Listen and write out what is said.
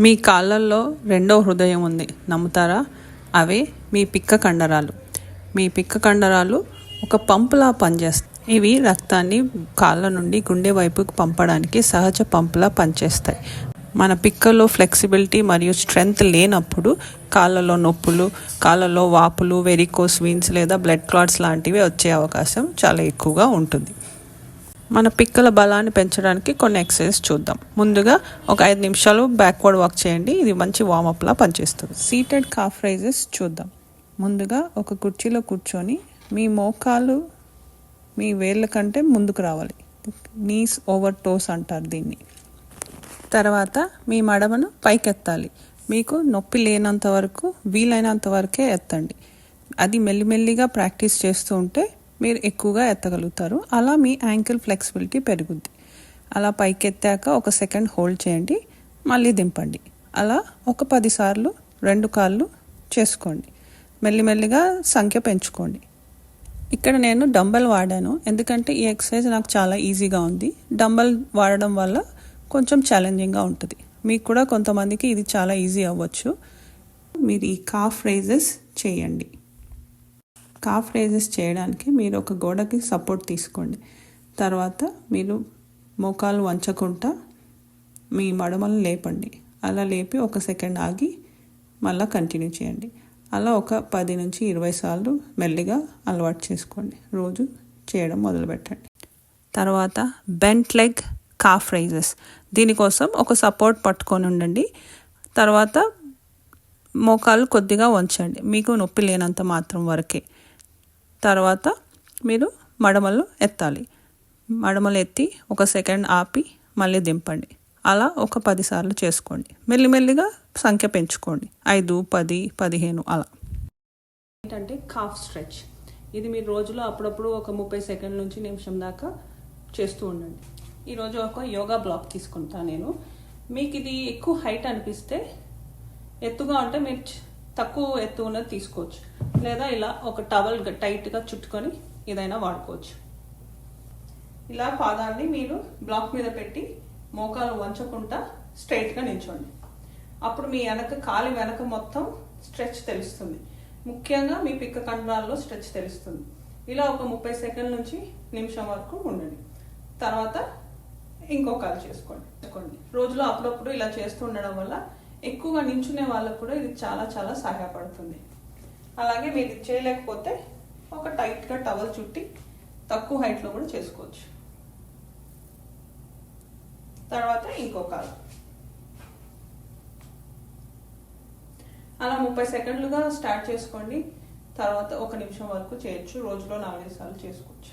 మీ కాళ్ళల్లో రెండో హృదయం ఉంది. నమ్ముతారా? అవే మీ పిక్క కండరాలు. మీ పిక్క కండరాలు ఒక పంపులా పనిచేస్తాయి ఇవి రక్తాన్ని కాళ్ళ నుండి గుండె వైపుకు పంపడానికి సహజ పంపులా పనిచేస్తాయి. మన పిక్కలో ఫ్లెక్సిబిలిటీ మరియు స్ట్రెంగ్త్ లేనప్పుడు కాళ్ళలో నొప్పులు కాళ్ళలో వాపులు వెరికోస్ వీన్స్ లేదా బ్లడ్ క్లాట్స్ లాంటివి వచ్చే అవకాశం చాలా ఎక్కువగా ఉంటుంది. మన పిక్కల బలాన్ని పెంచడానికి కొన్ని ఎక్సర్సైజ్ చూద్దాం. ముందుగా ఒక ఐదు నిమిషాలు బ్యాక్వర్డ్ వాక్ చేయండి. ఇది మంచి వార్మప్లా పనిచేస్తుంది. సీటెడ్ కాఫ్ రైజెస్ చూద్దాం. ముందుగా ఒక కుర్చీలో కూర్చొని మీ మోకాలు మీ వేళ్ళ కంటే ముందుకు రావాలి. నీస్ ఓవర్ టోస్ అంటారు దీన్ని. తర్వాత మీ మడమను పైకెత్తాలి. మీకు నొప్పి లేనంత వరకు వీలైనంత వరకే ఎత్తండి. అది మెల్లిమెల్లిగా ప్రాక్టీస్ చేస్తూ ఉంటే మీరు ఎక్కువగా ఎత్తగలుగుతారు. అలా మీ యాంకిల్ ఫ్లెక్సిబిలిటీ పెరుగుద్ది. అలా పైకెత్తాక ఒక సెకండ్ హోల్డ్ చేయండి. మళ్ళీ దింపండి. అలా ఒక పదిసార్లు రెండు కాళ్ళు చేసుకోండి. మెల్లిమెల్లిగా సంఖ్య పెంచుకోండి. ఇక్కడ నేను డంబెల్ వాడాను. ఎందుకంటే ఈ ఎక్సర్సైజ్ నాకు చాలా ఈజీగా ఉంది. డంబల్ వాడడం వల్ల కొంచెం ఛాలెంజింగ్గా ఉంటుంది. మీకు కూడా కొంతమందికి ఇది చాలా ఈజీ అవ్వచ్చు. మీరు ఈ కాఫ్ రైజెస్ చేయండి. కాఫ్ రైజెస్ చేయడానికి మీరు ఒక గోడకి సపోర్ట్ తీసుకోండి. తర్వాత మీరు మోకాలు వంచకుండా మీ మడమలు లేపండి. అలా లేపి ఒక సెకండ్ ఆగి మళ్ళీ కంటిన్యూ చేయండి. అలా ఒక పది నుంచి ఇరవై సార్లు మెల్లిగా అలవాటు చేసుకోండి. రోజు చేయడం మొదలుపెట్టండి. తర్వాత బెంట్ లెగ్ కాఫ్ రైజెస్ దీనికోసం ఒక సపోర్ట్ పట్టుకొని ఉండండి. తర్వాత మోకాలు కొద్దిగా వంచండి. మీకు నొప్పి లేనంత మాత్రం వరకే. తర్వాత మీరు మడమలు ఎత్తాలి. మడమలు ఎత్తి ఒక సెకండ్ ఆపి మళ్ళీ దింపండి. అలా ఒక పదిసార్లు చేసుకోండి. మెల్లిమెల్లిగా సంఖ్య పెంచుకోండి. ఐదు పది పదిహేను అలా. ఏంటంటే కాఫ్ స్ట్రెచ్ ఇది మీరు రోజులో అప్పుడప్పుడు ఒక ముప్పై సెకండ్ నుంచి నిమిషం దాకా చేస్తూ ఉండండి. ఈరోజు ఒక యోగా బ్లాక్ తీసుకుంటా నేను. మీకు ఇది ఎక్కువ హైట్ అనిపిస్తే ఎత్తుగా ఉంటే మీరు తక్కువ ఎత్తు ఉన్నది తీసుకోవచ్చు. లేదా ఇలా ఒక టవల్ టైట్గా చుట్టుకొని ఏదైనా వాడుకోవచ్చు. ఇలా పాదాన్ని మీరు బ్లాక్ మీద పెట్టి మోకాలు వంచకుండా స్ట్రైట్గా నిల్చోండి. అప్పుడు మీ వెనక కాలి వెనక మొత్తం స్ట్రెచ్ తెలుస్తుంది. ముఖ్యంగా మీ పిక్క కండరాల్లో స్ట్రెచ్ తెలుస్తుంది. ఇలా ఒక ముప్పై సెకండ్ నుంచి నిమిషం వరకు ఉండండి. తర్వాత ఇంకో కాలు చేసుకోండి చేసుకోండి. రోజులో అప్పుడప్పుడు ఇలా చేస్తూ ఉండడం వల్ల ఎక్కువగా నించునే వాళ్ళకు కూడా ఇది చాలా చాలా సహాయపడుతుంది. అలాగే మీరు ఇది చేయలేకపోతే ఒక టైట్గా టవల్ చుట్టి తక్కువ హైట్లో కూడా చేసుకోవచ్చు. తర్వాత ఇంకో అలా ముప్పై సెకండ్లుగా స్టార్ట్ చేసుకోండి. తర్వాత ఒక నిమిషం వరకు చేయొచ్చు. రోజులో నాలుగైదు సార్లు చేసుకోవచ్చు.